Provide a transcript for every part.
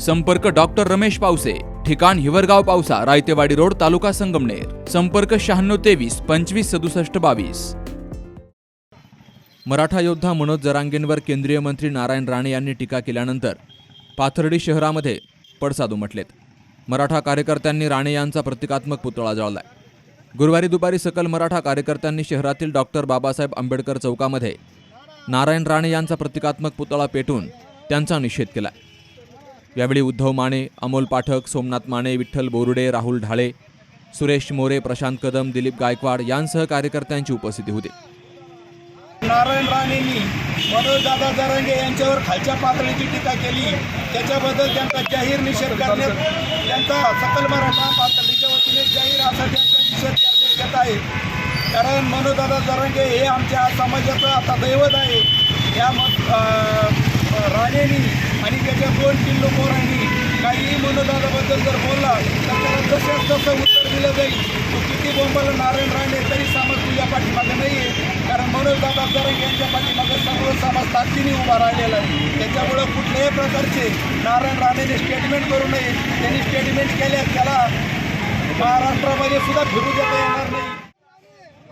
संपर्क डॉक्टर रमेश पावसे ठिकाण हिवरगाव पावसा रायतेवाडी रोड तालुका संगमनेर. संपर्क शहाण्णव तेवीस पंचवीस सदुसष्ट बावीस. मराठा योद्धा मनोज जरांगेंवर केंद्रीय मंत्री नारायण राणे यांनी टीका केल्यानंतर पाथर्डी शहरामध्ये पडसाद उमटलेत. मराठा कार्यकर्त्यांनी राणे यांचा प्रतिकात्मक पुतळा जाळलाय. गुरुवारी दुपारी सकल मराठा कार्यकर्त्यांनी शहरातील डॉक्टर बाबासाहेब आंबेडकर चौकामध्ये नारायण राणे यांचा प्रतिकात्मक पुतळा पेटून त्यांचा निषेध केला यावेळी उद्धव माने अमोल पाठक सोमनाथ माने विठ्ठल बोरुडे राहुल ढाळे सुरेश मोरे प्रशांत कदम दिलीप गायकवाड यांसह कार्यकर्त्यांची उपस्थिती होती. नारायण राणेंनी मनोजदादा जरांगे यांच्यावर खालच्या पातळीची टीका केली. त्याच्याबद्दल त्यांचा जाहीर निषेध करण्यात त्यांचा सकल मराठा पातळीच्या वतीने जाहीर असा त्यांचा निषेध करण्यात येत आहे. कारण मनोजदादा जरांगे हे आमच्या समाजाचं आता दैवत आहे. या राणेंनी आणि त्याच्या दोन किल्लो पोरांनी काहीही मनोदादाबद्दल जर बोलला तर त्याला जसं तसं उत्तर दिलं जाईल. तो किती बोंबाला नारायण राणे तरी समाज तुझ्या पाठीमागं नाही आहे कारण मनोजदादा जर यांच्या पाठीमागं सर्व समाज ताकदीने उभा राहिलेला आहे. त्याच्यामुळं कुठल्याही प्रकारचे नारायण राणेने स्टेटमेंट करू नये. त्यांनी स्टेटमेंट केल्यास त्याला महाराष्ट्रामध्ये सुद्धा फिरू देता येणार नाही.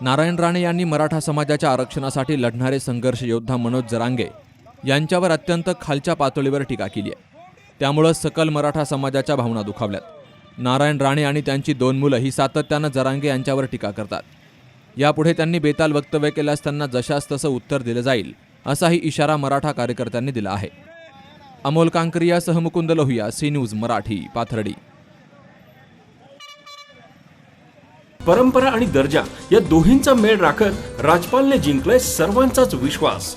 नारायण राणे यांनी मराठा समाजाच्या आरक्षणासाठी लढणारे संघर्ष योद्धा मनोज जरांगे यांच्यावर अत्यंत खालच्या पातळीवर टीका केली आहे. त्यामुळं सकल मराठा समाजाच्या भावना दुखावल्यात. नारायण राणे आणि त्यांची दोन मुलं ही सातत्यानं जरांगे यांच्यावर टीका करतात. यापुढे त्यांनी बेताल वक्तव्य केल्यास त्यांना जशास तसं उत्तर दिलं जाईल असाही इशारा मराठा कार्यकर्त्यांनी दिला आहे. अमोल कांकरियासह मुकुंद लोहिया सी न्यूज मराठी पाथर्डी. परंपरा आणि दर्जा या दोन्हींचा मेळ राखत राजपालने जिंकलाय सर्वांचाच विश्वास.